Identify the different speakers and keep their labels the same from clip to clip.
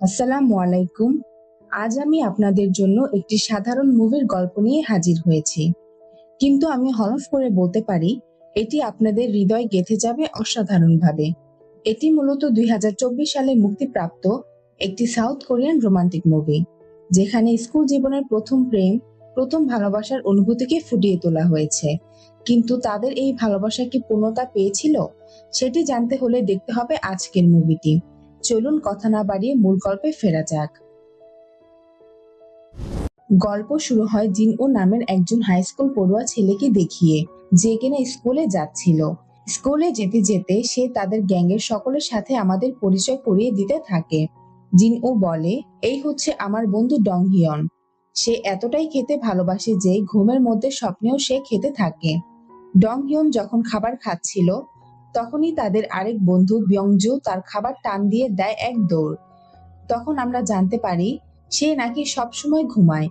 Speaker 1: আসসালামু আলাইকুম। আজ আমি আপনাদের জন্য একটি সাধারণ মুভির গল্প নিয়ে হাজির হয়েছি। কিন্তু আমি হলফ করে বলতে পারি, এটি আপনাদের হৃদয় গেঁথে যাবে অসাধারণভাবে। এটি মূলত দুই হাজার চব্বিশ সালে মুক্তিপ্রাপ্ত একটি সাউথ কোরিয়ান রোমান্টিক মুভি, যেখানে স্কুল জীবনের প্রথম প্রেম, প্রথম ভালোবাসার অনুভূতিকে ফুটিয়ে তোলা হয়েছে। কিন্তু তাদের এই ভালোবাসা কি পূর্ণতা পেয়েছিল? সেটি জানতে হলে দেখতে হবে আজকের মুভিটি। চলুন কথা না বাড়িয়ে মূল গল্পে ফেরা যাক। গল্প শুরু হয় জিন ও নামের একজন হাই স্কুল পড়ুয়া ছেলেকে দেখিয়ে, যে কিনা স্কুলে যাচ্ছিল। স্কুলে যেতে যেতে সে তাদের গ্যাংয়ের সকলের সাথে আমাদের পরিচয় করিয়ে দিতে থাকে। জিন ও বলে, এই হচ্ছে আমার বন্ধু ডং হিয়ন সে এতটাই খেতে ভালোবাসে যে ঘুমের মধ্যে স্বপ্নেও সে খেতে থাকে। ডং হিয়ন যখন খাবার খাচ্ছিল তখনই তাদের আরেক বন্ধু ব্যংজু তার খাবার টান দিয়ে দেয় এক দৌড়। তখন আমরা জানতে পারি, সে নাকি সবসময় ঘুমায়।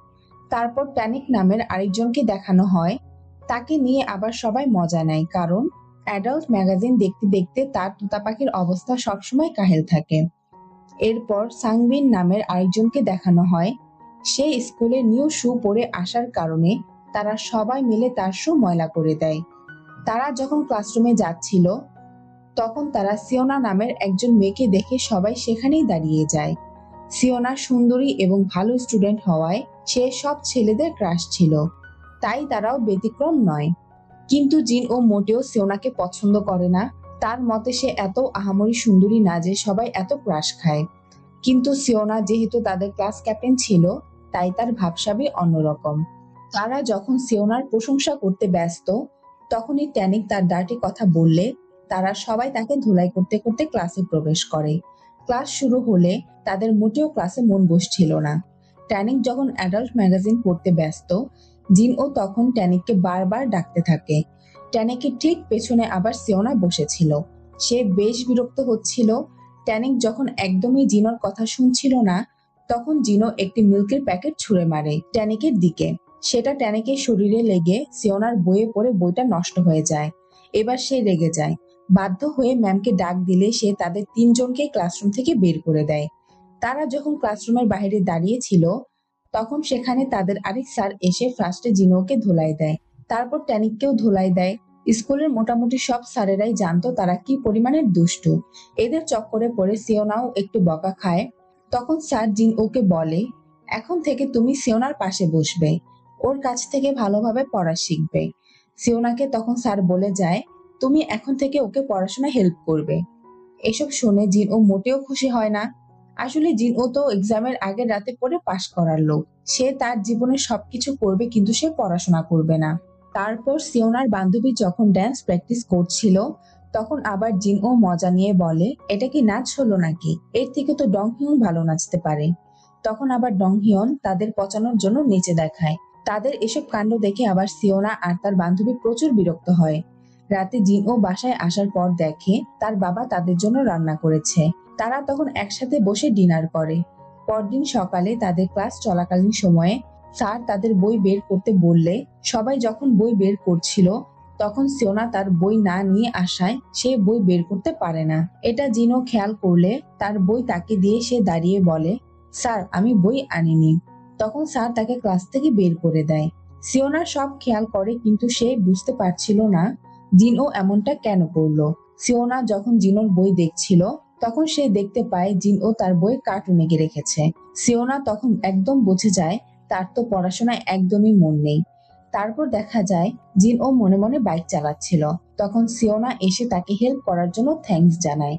Speaker 1: তারপর প্যানিক নামের আরেকজনকে দেখানো হয়। তাকে নিয়ে আবার সবাই মজা নেয়, কারণ অ্যাডাল্ট ম্যাগাজিন দেখতে দেখতে তার তোতা পাখির অবস্থা সবসময় কাহেল থাকে। এরপর সাংবিন নামের আরেকজনকে দেখানো হয়। সে স্কুলে নিউ শু পরে আসার কারণে তারা সবাই মিলে তার শু ময়লা করে দেয়। তারা যখন ক্লাসরুমে যাচ্ছিল, তখন তারা সিওনা নামের একজন মেয়েকে দেখে সবাই সেখানেই দাঁড়িয়ে যায়। সিওনা সুন্দরী এবং ভালো স্টুডেন্ট হওয়ায় সে সব ছেলেদের ক্রাশ ছিল। তাই তারাও ব্যতিক্রম নয়। কিন্তু জিন ও মোটেও সিওনাকে পছন্দ করে না। তার মতে সে এত আহামরি সুন্দরী না যে সবাই এত ক্রাশ খায়। কিন্তু সিওনা যেহেতু তাদের ক্লাস ক্যাপ্টেন ছিল, তাই তার ভাবসাবই অন্যরকম। তারা যখন সিওনার প্রশংসা করতে ব্যস্ত তখনই ট্যানিক তার ডার্টি কথা বললে, তারা সবাই তাকে ধুলাই করতে করতে ক্লাসে প্রবেশ করে। ক্লাস শুরু হলে তাদের মোটেও ক্লাসে মন বসছিল না। ট্যানিক যখন অ্যাডাল্ট ম্যাগাজিন পড়তে ব্যস্ত জিন ও তখন ট্যানিককে বারবার ডাকতে থাকে। ট্যানিকের ঠিক পেছনে আবার সিওনা বসেছিল। সে বেশ বিরক্ত হচ্ছিল। ট্যানিক যখন একদমই জিনোর কথা শুনছিল না, তখন জিনো একটি মিল্কের প্যাকেট ছুঁড়ে মারে ট্যানিকের দিকে। সেটা ট্যানিকের শরীরে লেগে সিওনার বইয়ে পড়ে বইটা নষ্ট হয়ে যায়। এবার সে রেগে যায়। বাধ্য হয়ে ম্যামকে ডাক দিলে সে তাদের তিনজনকে ক্লাসরুম থেকে বের করে দেয়। তারা যখন ক্লাসরুমের বাইরে দাঁড়িয়ে ছিল তখন সেখানে তাদের আরেক স্যার এসে ফার্স্টে জিনোকে ধোলাই দেয়। তারপর ট্যানিককেও ধোলাই দেয়। স্কুলের মোটামুটি সব স্যারেরাই জানতো তারা কি পরিমাণের দুষ্টু। এদের চক্করে পড়ে সিওনাও একটু বকা খায়। তখন স্যার জিন ওকে বলে, এখন থেকে তুমি সিওনার পাশে বসবে। ওর কাছ থেকে ভালোভাবে পড়া শিখবে। সিওনাকে তখন স্যার বলে যায়, তুমি এখন থেকে ওকে পড়াশোনা হেল্প করবে। এসব শুনে জিন ও মোটেও খুশি হয় না। আসলে জিন ও তো এক্সামের আগের রাতে পড়ে পাশ করার লোক। সে তার জীবনে সবকিছু করবে কিন্তু সে পড়াশোনা করবে না। তারপর সিওনার বান্ধবী যখন ড্যান্স প্র্যাকটিস করছিল, তখন আবার জিন ও মজা নিয়ে বলে, এটা কি নাচ হলো নাকি? এর থেকে তো ডং হিয়ন ভালো নাচতে পারে। তখন আবার ডং হিয়ন তাদের পচানোর জন্য নিচে দেখায়। তাদের এসব কাণ্ড দেখে আবার সিওনা আর তার বান্ধবী প্রচুর বিরক্ত হয়। রাতে জিন ও বাসায় আসার পর দেখে তার বাবা তাদের জন্য রান্না করেছে। তারা তখন একসাথে বসে ডিনার করে। পরদিন সকালে তাদের ক্লাস চলাকালীন সময়ে স্যার তাদের বই বের করতে বললে সবাই যখন বই বের করছিল, তখন সিওনা তার বই না নিয়ে আসায় সে বই বের করতে পারে না। এটা জিনো খেয়াল করলে তার বই তাকে দিয়ে সে দাঁড়িয়ে বলে, স্যার, আমি বই আনিনি। তখন স্যার তাকে ক্লাস থেকে বের করে দেয়। সিওনা সব খেয়াল করে, কিন্তু সে বুঝতে পারছিল না জিনো এমনটা কেন করল। সিওনা যখন জিনোর বই দেখছিল, তখন সে দেখতে পায় জিন ও তার বই কার্টুনে গিয়ে রেখেছে। সিওনা তখন একদম বুঝে যায়, তার তো পড়াশোনায় একদমই মন নেই। তারপর দেখা যায় জিন ও মনে মনে বাইক চালাচ্ছিল। তখন সিওনা এসে তাকে হেল্প করার জন্য থ্যাঙ্কস জানায়।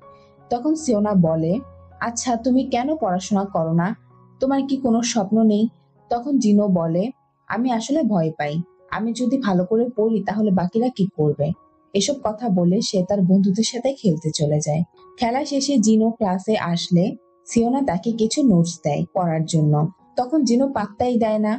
Speaker 1: তখন সিওনা বলে আচ্ছা তুমি কেন পড়াশোনা করো না? তোমার কি কোনো স্বপ্ন নেই? তখন জিনো বলে, আমি আসলে ভয় পাই। আমি যদি ভালো করে পড়ি, তাহলে বাকিরা কি করবে? এসব কথা বলে সে তার বন্ধুদের সাথে খেলতে চলে যায়। খেলা শেষে জিনো ক্লাসে আসলে সিওনা তাকে কিছু নোটস দেয় পড়ার জন্য। তখন জিনো পাত্তাই দেয় না,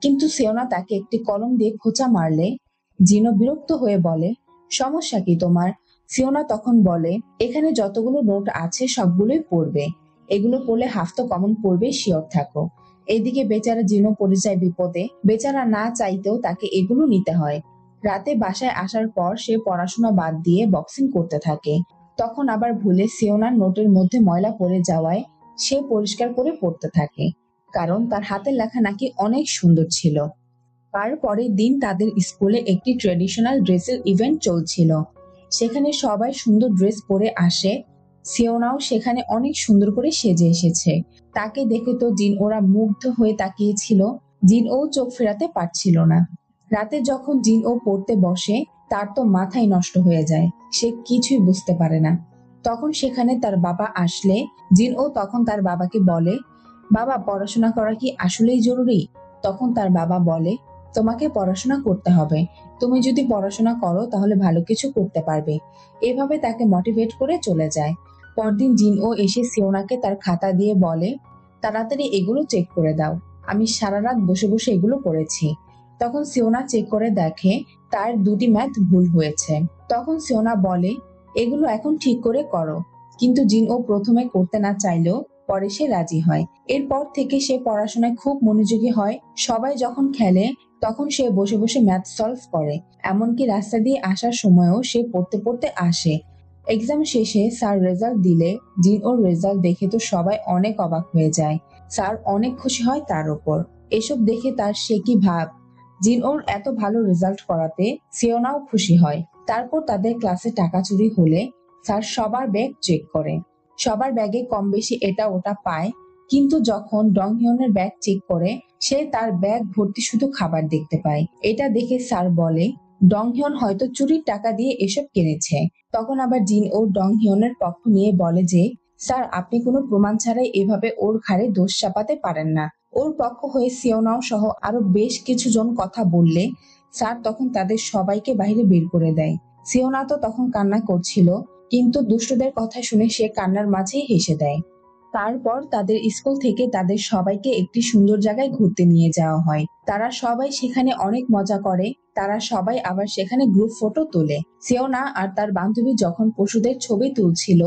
Speaker 1: কিন্তু সিওনা তাকে একটি কলম দিয়ে খোঁচা মারলে জিনো বিরক্ত হয়ে বলে, সমস্যা কি তোমার? সিওনা তখন বলে, এখানে যতগুলো নোট আছে, সবগুলোই পড়বে। এগুলো পড়লে হাফ তো কমন পড়বে শিওর থাকো। এদিকে বেচারা জিনো পড়ে যায় বিপদে। বেচারা না চাইতেও তাকে এগুলো নিতে হয়। রাতে বাসায় আসার পর সে পড়াশোনা বাদ দিয়ে বক্সিং করতে থাকে। তখন আবার ভুলে সিওনার নোটের মধ্যে ময়লা পড়ে যাওয়ায় সে পরিষ্কার করে পড়তে থাকে। কারণ তার হাতের লেখা নাকি অনেক সুন্দর ছিল। তারপরের দিন তাদের স্কুলে একটি ট্রেডিশনাল ড্রেসের ইভেন্ট চলছিল। সেখানে সবাই সুন্দর ড্রেস পরে আসে সিওনাও সেখানে অনেক সুন্দর করে সেজে এসেছে। তাকে দেখে তো জিন ওরা মুগ্ধ হয়ে তাকিয়েছিল। জিন ও চোখ ফেরাতে পারছিল না। রাতে যখন জিন ও পড়তে বসে, তার তো মাথাই নষ্ট হয়ে যায়। সে কিছুই বুঝতে পারে না। তখন সেখানে তার বাবা আসলে, জিন ও তখন তার বাবাকে বলে, বাবা, পড়াশোনা করা কি আসলেই জরুরি? তখন তার বাবা বলে, তোমাকে পড়াশোনা করতে হবে। তুমি যদি পড়াশোনা করো, তাহলে ভালো কিছু করতে পারবে। এভাবে তাকে মোটিভেট করে চলে যায়। পরদিন জিন ও এসে সিওনাকে তার খাতা দিয়ে বলে, তাড়াতাড়ি এগুলো চেক করে দাও। আমি সারা রাত বসে বসে এগুলো করেছি তখন সিওনা চেক করে দেখে তার দুটি ম্যাথ ভুল হয়েছে। তখন সিওনা বলে, এগুলো এখন ঠিক করে করো। কিন্তু জিন ও প্রথমে করতে না চাইলেও পরে সে রাজি হয়। এরপর থেকে সে পড়াশোনায় খুব মনোযোগী হয়। সবাই যখন খেলে, তখন সে বসে বসে ম্যাথ সলভ করে। এমনকি রাস্তা দিয়ে আসার সময়ও সে পড়তে পড়তে আসে। এক্সাম শেষে স্যার রেজাল্ট দিলে জিন ওর রেজাল্ট দেখে তো সবাই অনেক অবাক হয়ে যায়। স্যার অনেক খুশি হয় তার ওপর। এসব দেখে তার সে কি ভাব? জিন ওর এত ভালো রেজাল্ট করাতে সিওনাও খুশি হয়। তারপর তাদের ক্লাসে টাকা চুরি হলে স্যার সবার ব্যাগ চেক করে। সবার ব্যাগে কম বেশি এটা ওটা পায়। কিন্তু যখন ডংহিয়নের ব্যাগ চেক করে, সে তার ব্যাগ ভর্তি শুধু খাবার দেখতে পায়। এটা দেখে স্যার বলে ডংহিয়ন হয়তো চুরির টাকা দিয়ে এসব কিনেছে। তখন আবার জিন ও ডংহিয়নের পক্ষ নিয়ে বলে যে, স্যার, আপনি কোনো প্রমাণ ছাড়াই এভাবে ওর ঘাড়ে দোষ চাপাতে পারেন না। ওর পক্ষ হয়ে সিওনাও সহ আরও বেশ কিছু জন কথা বললে, স্যার তখন তাদের সবাইকে বাইরে বের করে দেয়। সিওনা তো তখন কান্না করছিল, কিন্তু দুষ্টদের কথা শুনে সে কান্নার মাঝেই হেসে দেয়। তারপর তাদের স্কুল থেকে তাদের সবাইকে একটি সুন্দর জায়গায় ঘুরতে নিয়ে যাওয়া হয়। তারা সবাই সেখানে অনেক মজা করে, তারা সবাই আবার সেখানে গ্রুপ ফটো তোলে। সিওনা আর তার বান্ধবী যখন পশুদের ছবি তুলছিল,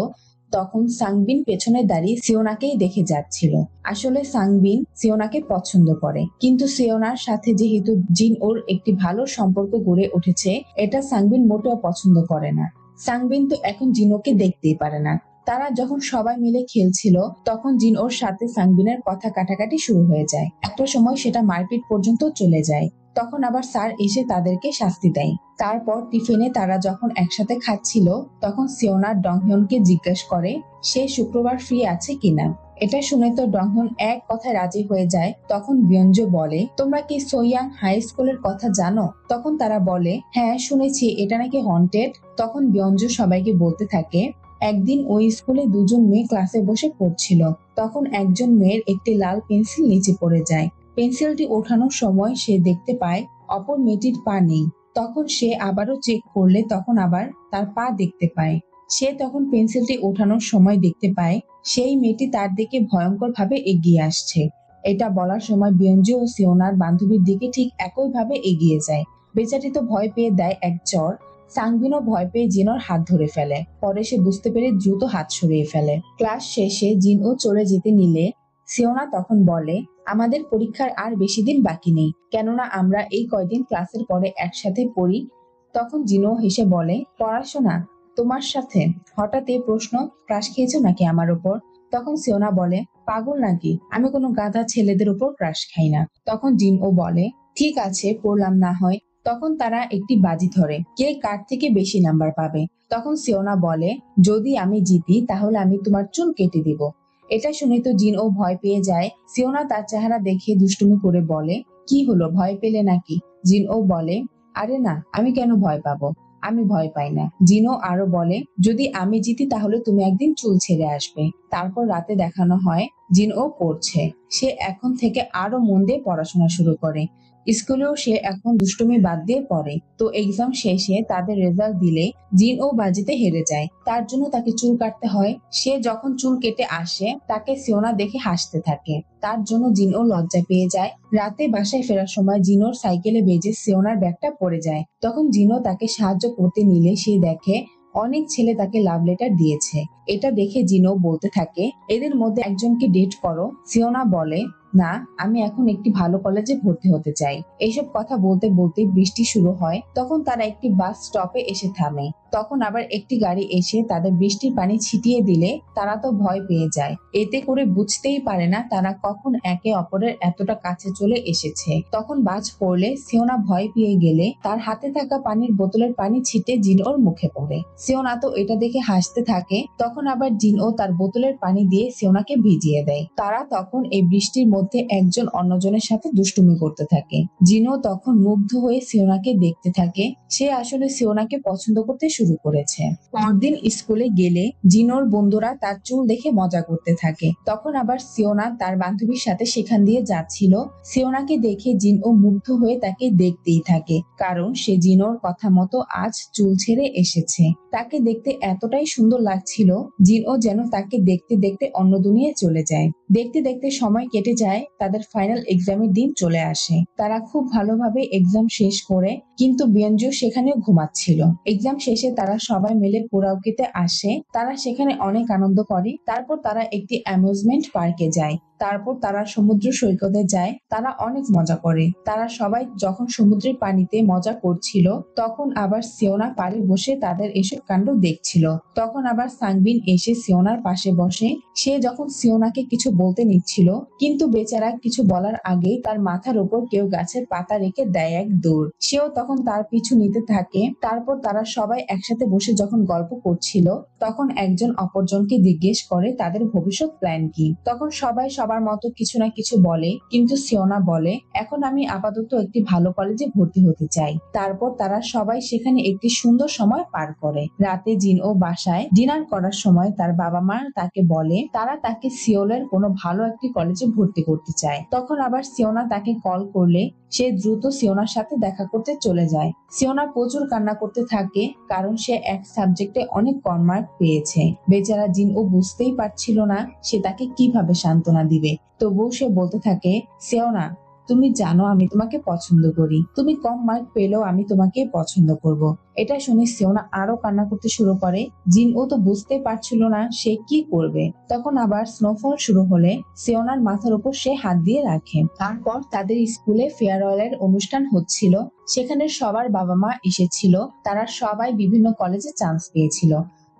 Speaker 1: তখন সাংবিন পেছনে দাঁড়িয়ে সিওনাকেই দেখে যাচ্ছিল। আসলে সাংবিন সিওনাকে পছন্দ করে, কিন্তু সিওনার সাথে যেহেতু জিন ওর একটি ভালো সম্পর্ক গড়ে উঠেছে, এটা সাংবিন মোটেও পছন্দ করে না। সাংবিন তো এখন জিনোকে দেখতেই পারে না। তারা যখন সবাই মিলে খেলছিল, তখন জিন ওর সাথে সাংবিনের কথা কাটাকাটি শুরু হয়ে যায়। একটা সময় সেটা মারপিট পর্যন্ত চলে যায়। তখন আবার স্যার এসে তাদেরকে শাস্তি দেয়। তারপর টিফিনে তারা যখন একসাথে খাচ্ছিল, তখন সিওনা ডংহিয়নকে জিজ্ঞেস করে, সে শুক্রবার ফ্রি আছে কিনা? এটা শুনে তো ডংহিয়ন এক কথায় রাজি হয়ে যায়। তখন বিয়ঞ্জ বলে, তোমরা কি সোয়াং হাই স্কুলের কথা জানো? তখন তারা বলে হ্যাঁ শুনেছি, এটা নাকি হন্টেড তখন বিয়ঞ্জ সবাইকে বলতে থাকে একদিন ওই স্কুলে দুজন মেয়ে ক্লাসে বসে পড়ছিল। তখন একজন মেয়ের একটি লাল পেন্সিল নিচে পড়ে যায়। পেন্সিলটি ওঠানোর সময় সে দেখতে পায়, অপর মেয়েটির পা নেই। তখন সে আবারও চেক করলে তখন আবার তার পা দেখতে পায়। সে তখন পেন্সিলটি ওঠানোর সময় দেখতে পায়, সেই মেয়েটি তার দিকে ভয়ঙ্কর ভাবে এগিয়ে আসছে। এটা বলার সময় বিয়ঞ্জ ও সিওনার বান্ধবীর দিকে ঠিক একই ভাবে এগিয়ে যায়। বেচারি তো ভয় পেয়ে দেয় এক চর। সাংবিনও ভয় পেয়ে জিনোর হাত ধরে ফেলে। পরে সে বুঝতে পেরে দ্রুত হাত সরিয়ে ফেলে। ক্লাস শেষে জিনও চলে যেতে নিলে সিওনা তখন বলে, আমাদের পরীক্ষার আর বেশি দিন বাকি নেই। কেননা আমরা এই কয়দিন ক্লাসের পরে একসাথে পড়ি। তখন জিনো হেসে বলে, পড়াশোনা, তোমার সাথে? হঠাৎ এই প্রশ্ন, ক্রাশ খেয়েছো নাকি আমার উপর তখন সিওনা বলে, পাগল নাকি? আমি কোনো গাধা ছেলেদের উপর ক্রাশ খাই না। তখন জিন ও বলে, ঠিক আছে, পড়লাম না হয়। তখন তারা একটি বাজি ধরে। কে কার থেকে বেশি নাম্বার পাবে? তখন সিওনা বলে, যদি আমি জিতি, তাহলে আমি তোমার চুল কেটে দিব। এটা শুনে তো জিন ও ভয় পেয়ে যায়। সিওনা তার চেহারা দেখে দুষ্টুমি করে বলে, কি হলো, ভয় পেলে নাকি? জিন ও বলে, আরে না, আমি কেন ভয় পাবো? আমি ভয় পাই না। জিনো আরও বলে, যদি আমি জিতি, তাহলে তুমি একদিন চুল ছেড়ে আসবে। তারপর রাতে দেখানো হয় জিন ও পড়ছে। সে এখন থেকে আরও মন দিয়ে পড়াশোনা শুরু করে। স্কুলেও সে এখন দুষ্টুমি বাদ দিয়ে পড়ে। তো এক্সাম শেষে তাদের রেজাল্ট দিলে জিন ও বাজিতে হেরে যায়। তার জন্য তাকে চুল কাটতে হয়। সে যখন চুল কেটে আসে, তাকে সিওনা দেখে হাসতে থাকে। তার জন্য জিন ও লজ্জা পেয়ে যায়। রাতে বাসায় ফেরার সময় জিনোর সাইকেলে বেজে সিওনার ব্যাগটা পড়ে যায়। তখন জিনো তাকে সাহায্য করতে নিলে সে দেখে অনেক ছেলে তাকে লাভ লেটার দিয়েছে। এটা দেখে জিনো বলতে থাকে, এদের মধ্যে একজনকে ডেট করো। সিওনা বলে, না, আমি এখন একটি ভালো কলেজে ভর্তি হতে চাই। এইসব কথা বলতে বলতে বৃষ্টি শুরু হয়, তখন তারা একটি বাস স্টপে এসে থামে। তখন আবার একটি গাড়ি এসে তাদের বৃষ্টির পানি ছিটিয়ে দিলে তারা তো ভয় পেয়ে যায়। এতে করে বুঝতেই পারে না তারা কখন একে অপরের এতটা কাছে চলে এসেছে। তখন বাজ পড়লে সিওনা ভয় পেয়ে গেলে তার হাতে থাকা পানির বোতলের পানি ছিটে জিন ওর মুখে পড়ে। সিওনা তো এটা দেখে হাসতে থাকে, তখন আবার জিন ও তার বোতলের পানি দিয়ে সিওনাকে ভিজিয়ে দেয়। তারা তখন এই বৃষ্টির মধ্যে একজন অন্যজনের সাথে দুষ্টুমি করতে থাকে। জিনও তখন মুগ্ধ হয়ে সিওনাকে দেখতে থাকে। সে আসলে সিওনাকে পছন্দ করতে শুরু করেছে। পরদিন স্কুলে গেলে জিনোর বন্ধুরা তার চুল দেখে মজা করতে থাকে। তখন আবার সিওনা তার বান্ধবীর সাথে সেখান দিয়ে যাচ্ছিল। সিওনাকে দেখে জিন ও মুগ্ধ হয়ে তাকে দেখতেই থাকে, কারণ সে জিনোর কথা মতো আজ চুল ছেড়ে এসেছে। তাকে দেখতে এতটাই সুন্দর লাগছিল, জিন ও যেন তাকে দেখতে দেখতে অন্য দুনিয়ায় চলে যায়। দেখতে দেখতে সময় কেটে যায়, তাদের ফাইনাল এক্সামের দিন চলে আসে। তারা খুব ভালোভাবে এক্সাম শেষ করে, কিন্তু বিয়ঞ্জু সেখানেও ঘুমাচ্ছিল। এক্সাম শেষে তারা সবাই মিলে পুরাউকিতে আসে। তারা সেখানে অনেক আনন্দ করে। তারপর তারা একটি অ্যামিউজমেন্ট পার্কে যায়। তারপর তারা সমুদ্র সৈকতে যায়, তারা অনেক মজা করে। তারা সবাই যখন সমুদ্রের পানিতে মজা করছিল, তখন আবার সিওনা পাড়ে বসে তাদের এসব কাণ্ড দেখছিল। তখন আবার সাংবিন এসে সিওনার পাশে বসে, সে যখন সিওনাকে কিছু বলতে নিচ্ছিল, কিন্তু বেচারা কিছু বলার আগে তার মাথার উপর কেউ গাছের পাতা রেখে দেয় এক দৌড়। সেও তখন তার পিছু নিতে থাকে, তারপর তারা সবাই একসাথে বসে যখন গল্প করছিল, তখন একজন অপরজনকে জিজ্ঞেস করে তাদের ভবিষ্যৎ প্ল্যান কি। তখন সবাই সবার মতো কিছু না কিছু বলে, কিন্তু সিওনা বলে, এখন আমি আপাতত একটি ভালো কলেজে ভর্তি হতে চাই। তারপর তারা সবাই সেখানে একটি সুন্দর সময় পার করে। রাতে জিন ও বাসায় ডিনার করার সময় তার বাবা মা তাকে বলে, তারা তাকে সিওলের কোনো ভালো একটি কলেজে ভর্তি করতে চায়। তখন আবার সিওনা তাকে কল করলে, সে দ্রুত সিওনার সাথে দেখা করতে চলে যায়। সিওনা প্রচুর কান্না করতে থাকে, কারণ সে এক সাবজেক্টে অনেক কম মার্ক পেয়েছে। বেচারা জিন ও বুঝতেই পারছিল না, সে তাকে কীভাবে সান্ত্বনা দিবে তবুও সে বলতে থাকে সিওনা তুমি জানো আমি তোমাকে পছন্দ করি। তুমি কম মার্ক পেলেও আমি তোমাকে পছন্দ করব। এটা শুনে সিওনা আরও কান্না করতে শুরু করে। জিন, ও তো বুঝতে পারছিল না সে কি করবে। তখন আবার স্নোফল শুরু হলে সিওনার মাথার উপর সে হাত দিয়ে রাখে। তারপর তাদের স্কুলে ফেয়ারওয়েলের অনুষ্ঠান হচ্ছিল। সেখানে সবার বাবা মা এসেছিল। তারা সবাই বিভিন্ন কলেজে চান্স পেয়েছিল।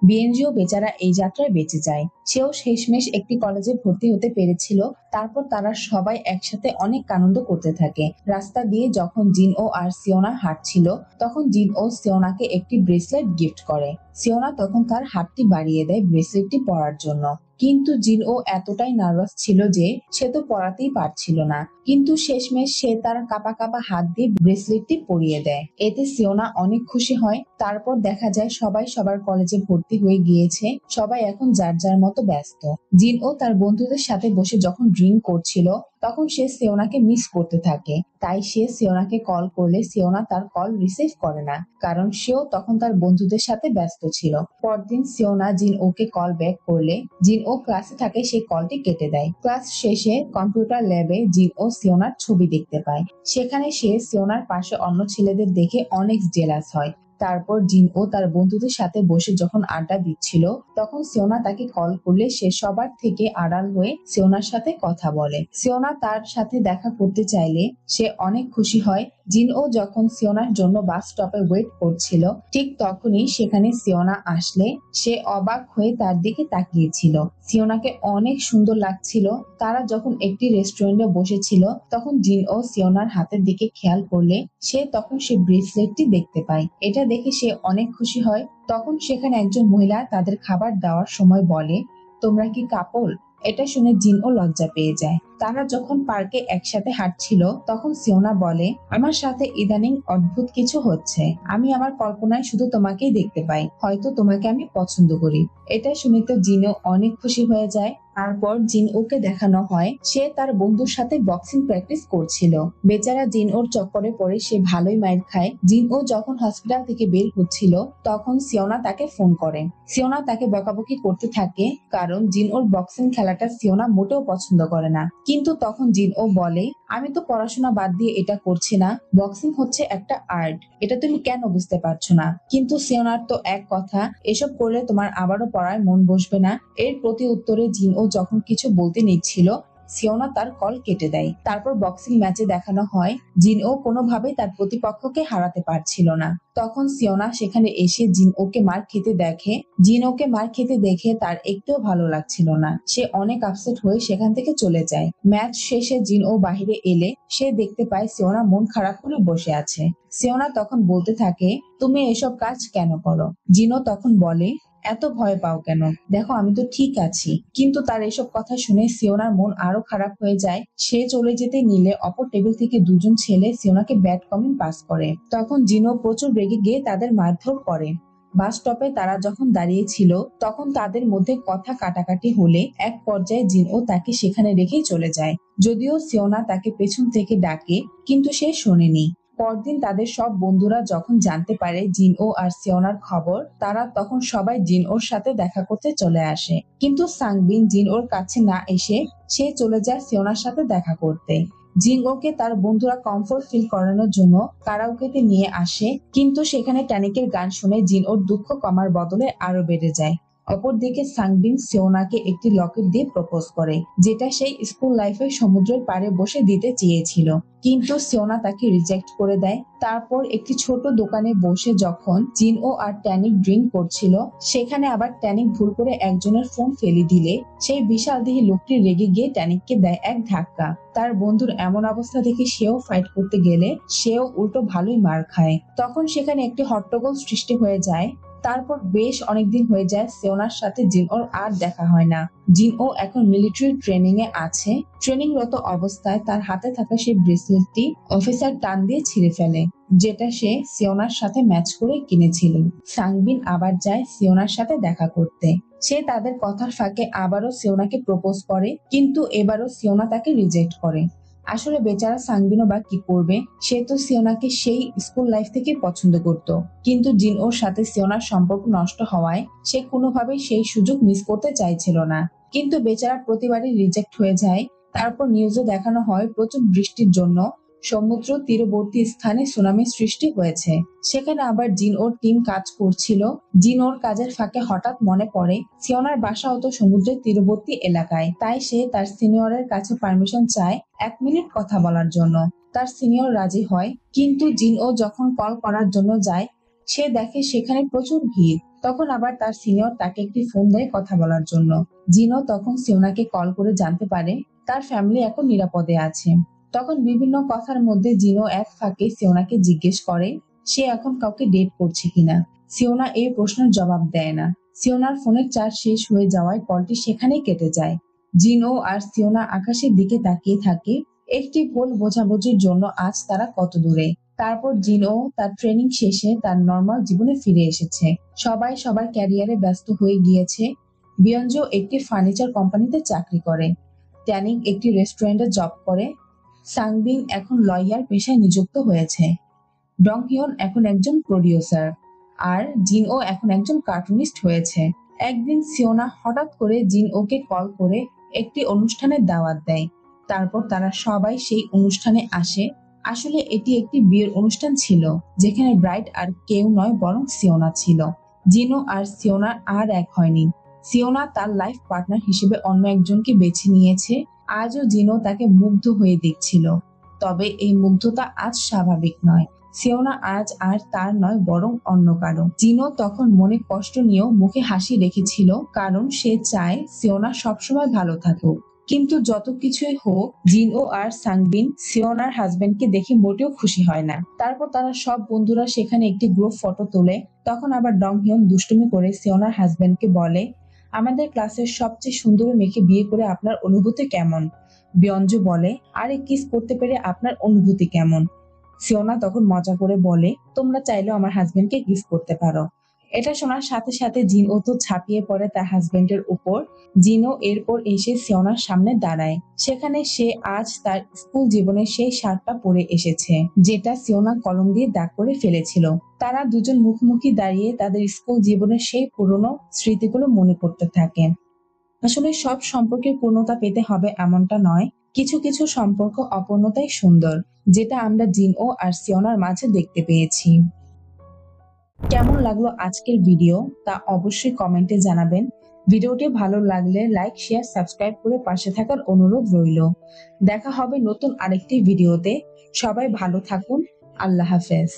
Speaker 1: বিএনজিও বেচারা এই যাত্রায় বেঁচে যায়। সেও শেষমেশ একটি কলেজে ভর্তি হতে পেরেছিল। তারপর তারা সবাই একসাথে অনেক আনন্দ করতে থাকে। রাস্তা দিয়ে যখন জিন ও আর সিওনা হাঁটছিল, তখন জিন ও সিওনাকে একটি ব্রেসলেট গিফট করে। সিওনা তখন তার হাতটি বাড়িয়ে দেয় ব্রেসলেটটি পরার জন্য। কিন্তু জিন ও এতটাই নার্ভাস ছিল যে সে তো পড়াতেই পারছিল না। কিন্তু শেষমেশ সে তার কাপা কাপা হাত দিয়ে ব্রেসলেটটি পরিয়ে দেয়। এতে সিওনা অনেক খুশি হয়। তারপর দেখা যায় সবাই সবার কলেজে ভর্তি হয়ে গিয়েছে। সবাই এখন যার যার মতো ব্যস্ত। জিন ও তার বন্ধুদের সাথে বসে যখন ড্রিঙ্ক করছিল তখন সে সিওনাকে মিস করতে থাকে। তাই সে সিওনাকে কল করলে সেওনা তার কল রিসিভ করে না। কারণ সেও তখন তার বন্ধুদের সাথে ব্যস্ত ছিল। পরদিন সেওনা জিন ওকে কল ব্যাক করলে, জিন ও ক্লাসে থাকে সেই কলটি কেটে দেয়। ক্লাস শেষে কম্পিউটার ল্যাবে জিন ও সিওনার ছবি দেখতে পায়। সেখানে সে সিওনার পাশে অন্য ছেলেদের দেখে অনেক জেলাস হয়। তারপর জিন ও তার বন্ধুদের সাথে বসে যখন আড্ডা দিচ্ছিল, তখন সিওনা তাকে কল করলে সে সবার থেকে আড়াল হয়ে সিওনার সাথে কথা বলে। সিওনা তার সাথে দেখা করতে চাইলে সে অনেক খুশি হয়। জিন ও যখন সিওনার জন্য বাস স্টপে ওয়েট করছিল, ঠিক তখনই সেখানে সিওনা আসলে সে অবাক হয়ে তার দিকে তাকিয়েছিল। সিওনাকে অনেক সুন্দর লাগছিল। তারা যখন একটি রেস্টুরেন্টে বসেছিল, তখন জিন ও সিওনার হাতের দিকে খেয়াল করলে সে তখন সে ব্রেসলেটটি দেখতে পায়। এটা দেখে সে অনেক খুশি হয়। তখন সেখানে একজন মহিলা তাদের খাবার দেওয়ার সময় বলে, তোমরা কি কাপড় এটা শুনে জিন ও লজ্জা পেয়ে যায়। তারা যখন পার্কে একসাথে হাঁটছিল, তখন সিওনা বলে, আমার সাথে ইদানিং অদ্ভুত কিছু হচ্ছে। আমি আমার কল্পনায় শুধু তোমাকেই দেখতে পাই। হয়তো তোমাকে আমি পছন্দ করি। এটা শুনে তো জিনও অনেক খুশি হয়ে যায়। তারপর জিন ওকে দেখানো হয়। সে তার বন্ধুর সাথে বক্সিং প্র্যাকটিস করছিল। বেচারা জিন ওর চক্করে পড়ে, সে ভালোই মাইর খায়। জিন ও যখন হসপিটাল থেকে বের হচ্ছিল, তখন সিওনা তাকে ফোন করে। সিওনা তাকে বকাবকি করতে থাকে, কারণ জিন ওর বক্সিং খেলাটা সিওনা মোটেও পছন্দ করে না। কিন্তু তখন জিন ও বলে, আমি তো পড়াশোনা বাদ দিয়ে এটা করছি না। বক্সিং হচ্ছে একটা আর্ট এটা তুমি কেন বুঝতে পারছ না? কিন্তু সিওনার তো এক কথা, এসব করলে তোমার আবারও পড়ায় মন বসবে না। এর প্রতি উত্তরে জিন ও যখন কিছু বলতে নিচ্ছিল, সিওনা তার কল কেটে দেয়। তারপর বক্সিং ম্যাচে দেখানো হয় জিন ও কোনোভাবেই তার প্রতিপক্ষকে হারাতে পারছিল না। তখন সিওনা সেখানে এসে জিন ওকে মার খেতে দেখে জিন ওকে মার খেতে দেখে তার একটুও ভালো লাগছিল না। সে অনেক আপসেট হয়ে সেখান থেকে চলে যায়। ম্যাচ শেষে জিন ও বাহিরে এলে সে দেখতে পায় সিওনা মন খারাপ করে বসে আছে। সিওনা তখন বলতে থাকে, তুমি এসব কাজ কেন করো? জিনও তখন বলে এত ভয় পাও কেন? দেখো, আমি তো ঠিক আছি। কিন্তু তার এসব কথা শুনে সিওনার মন আরও খারাপ হয়ে যায়। সে চলে যেতে নিলে অপর টেবিল থেকে দুজন ছেলে সিওনাকে ব্যাড কমেন্ট পাস করে। তখন জিনো প্রচুর রেগে গিয়ে তাদের মারধর করে। বাস স্টপে তারা যখন দাঁড়িয়ে ছিল তখন তাদের মধ্যে কথা কাটাকাটি হলে এক পর্যায়ে জিনও তাকে সেখানে রেখেই চলে যায়। যদিও সিওনা তাকে পেছন থেকে ডাকে, কিন্তু সে শোনেনি। পরদিন তাদের সব বন্ধুরা যখন জানতে পারে জিন ও আর সিওনার খবর, তারা তখন সবাই জিন ওর সাথে দেখা করতে চলে আসে। কিন্তু সাংবিন জিন ওর কাছে না এসে সে চলে যায় সিওনার সাথে দেখা করতে। জিন ওকে তার বন্ধুরা কমফোর্ট ফিল করানোর জন্য কারাওকেতে নিয়ে আসে, কিন্তু সেখানে ট্যানিকের গান শুনে জিন ওর দুঃখ কমার বদলে আরও বেড়ে যায়। অপরদিকে সাংবিন সিওনাকে একটি লকেট দিয়ে প্রপোজ করে, যেটা সেই স্কুল লাইফে সমুদ্রের পাড়ে বসে দিতে চেয়েছিল। কিন্তু সেওনা তাকে রিজেক্ট করে দেয়। তারপর একটি ছোট দোকানে বসে যখন জিন ও আর ট্যানিক ড্রিঙ্ক করছিল, সেখানে আবার ট্যানিক ভুল করে একজনের ফোন ফেলে দিলে, সেই বিশাল দেহী লোকটি রেগে গিয়ে ট্যানিককে দেয় এক ধাক্কা। তার বন্ধুর এমন অবস্থা দেখে সেও ফাইট করতে গেলে, সেও উল্টো ভালোই মার খায়। তখন সেখানে একটি হট্টগোল সৃষ্টি হয়ে যায়। তারপর বেশ অনেকদিন হয়ে যায় সেওনার সাথে জিন ওর আর দেখা হয় না। জিন ও এখন মিলিটারি ট্রেনিং এ আছে। ট্রেনিংরত অবস্থায় তার হাতে থাকা সেই ব্রেসলেটটি অফিসার টান দিয়ে ছিঁড়ে ফেলে, যেটা সে সিওনার সাথে ম্যাচ করে কিনেছিল। সাংবিন আবার যায় সিওনার সাথে দেখা করতে। সে তাদের কথার ফাঁকে আবারও সিওনাকে প্রপোজ করে, কিন্তু এবারও সিওনা তাকে রিজেক্ট করে। আসলে বেচারা সাংবিনো বা কি করবে সে তো সিওনাকে সেই স্কুল লাইফ থেকে পছন্দ করত। কিন্তু জিন ওর সাথে সিওনার সম্পর্ক নষ্ট হওয়ায় সে কোনোভাবেই সেই সুযোগ মিস করতে চাইছিল না। কিন্তু বেচারা প্রতিবারই রিজেক্ট হয়ে যায়। তারপর নিউজে দেখানো হয় প্রচুর বৃষ্টির জন্য সমুদ্র তীরবর্তী স্থানে সুনামির সৃষ্টি হয়েছে। সেখানে আবার জিন ওর টিম কাজ করছিল। জিন ওর কাজের ফাঁকে হঠাৎ মনে পড়ে, সিওনার বাসা হতো সমুদ্রের তীরবর্তী এলাকায়। তাই সে তার সিনিয়রের কাছে পারমিশন চায় এক মিনিট কথা বলার জন্য। তার সিনিয়র রাজি হয়, কিন্তু জিন ও যখন কল করার জন্য যায়, সে দেখে সেখানে প্রচুর ভিড়। তখন আবার তার সিনিয়র তাকে একটি ফোন দেয় কথা বলার জন্য। জিনও তখন সিওনাকে কল করে জানতে পারে, তার ফ্যামিলি এখন নিরাপদে আছে। তখন বিভিন্ন কথার মধ্যে জিনো এক ফাঁকে সিওনাকে জিজ্ঞেস করে, সে এখন কাউকে ডেট করছে কিনা? সিওনা এই প্রশ্নের জবাব দেয় না। সিওনার ফোনের চার্জ শেষ হয়ে যাওয়ায় কলটি সেখানেই কেটে যায়। জিনো আর সিওনা আকাশের দিকে তাকিয়ে থাকে। একটি ভুল বোঝাবুঝির জন্য আজ তারা কত দূরে। তারপর জিনো তার ট্রেনিং শেষে তার নর্মাল জীবনে ফিরে এসেছে। সবাই সবার ক্যারিয়ারে ব্যস্ত হয়ে গিয়েছে। বিয়ঞ্জ একটি ফার্নিচার কোম্পানিতে চাকরি করে। ট্যানিং একটি রেস্টুরেন্টে জব করে। সাংবিং এখন লয়ার পেশায় নিযুক্ত হয়েছে। ডং হিয়ন এখন একজন প্রডিউসার আর জিন ও এখন একজন কার্টুনিস্ট হয়েছে। একদিন সিওনা হঠাৎ করে জিন ওকে কল করে একটি অনুষ্ঠানের দাওয়াত দেয়। তারপর তারা সবাই সেই অনুষ্ঠানে আসে। আসলে এটি একটি বিয়ের অনুষ্ঠান ছিল, যেখানে ব্রাইড আর কেউ নয় বরং সিওনা ছিল। জিনো আর সিওনা আর এক হয়নি। সিওনা তার লাইফ পার্টনার হিসেবে অন্য একজনকে বেছে নিয়েছে আজও জিনো তাকে মুগ্ধ হয়ে দেখছিল। তবে এই মুগ্ধতা আজ স্বাভাবিক নয়। সেওনা আজ আর তার নয়, বরং অন্য কারও। জিনো তখন মনে কষ্ট নিয়েও মুখে হাসি রেখেছিল, কারণ সে চায় সেওনা সবসময় ভালো থাকুক। কিন্তু যত কিছুই হোক জিনও আর সাংবিন সিওনার হাজবেন্ডকে দেখে মোটেও খুশি হয় না। তারপর তারা সব বন্ধুরা সেখানে একটি গ্রুপ ফটো তোলে। তখন আবার ডং হিয়ন দুষ্টুমি করে সিওনার হাজবেন্ডকে বলে আমাদের ক্লাসের সবচেয়ে সুন্দর মেয়েকে বিয়ে করে আপনার অনুভূতি কেমন? বিয়ঞ্জ বলে, আরে, কিস করতে পেরে আপনার অনুভূতি কেমন? সিওনা তখন মজা করে বলে, তোমরা চাইলেও আমার হাজবেন্ডকে কিস করতে পারো। এটা শোনার সাথে সাথে জিন তো ঝাঁপিয়ে পড়ে তার হাজবেন্ডের উপর। জিনও এরপর এসে সিওনার সামনে দাঁড়ায়। সেখানে সে আজ তার স্কুল জীবনের সেই শার্টটা পরে এসেছে, যেটা সিওনা কলম দিয়ে দাগ করে ফেলেছিল। তারা দুজন মুখোমুখি দাঁড়িয়ে তাদের স্কুল জীবনের সেই পুরনো স্মৃতিগুলো মনে করতে থাকে। আসলে সব সম্পর্কের পূর্ণতা পেতে হবে এমনটা নয়। কিছু কিছু সম্পর্ক অপূর্ণতাই সুন্দর, যেটা আমরা জিন ও আর সিওনার মাঝে দেখতে পেয়েছি। কেমন লাগল আজকের ভিডিও তা অবশ্যই কমেন্টে জানাবেন। ভিডিওটি ভালো লাগলে লাইক শেয়ার সাবস্ক্রাইব করে পাশে থাকার অনুরোধ রইল। দেখা হবে নতুন আরেকটি ভিডিওতে সবাই ভালো থাকুন। আল্লাহ হাফেজ।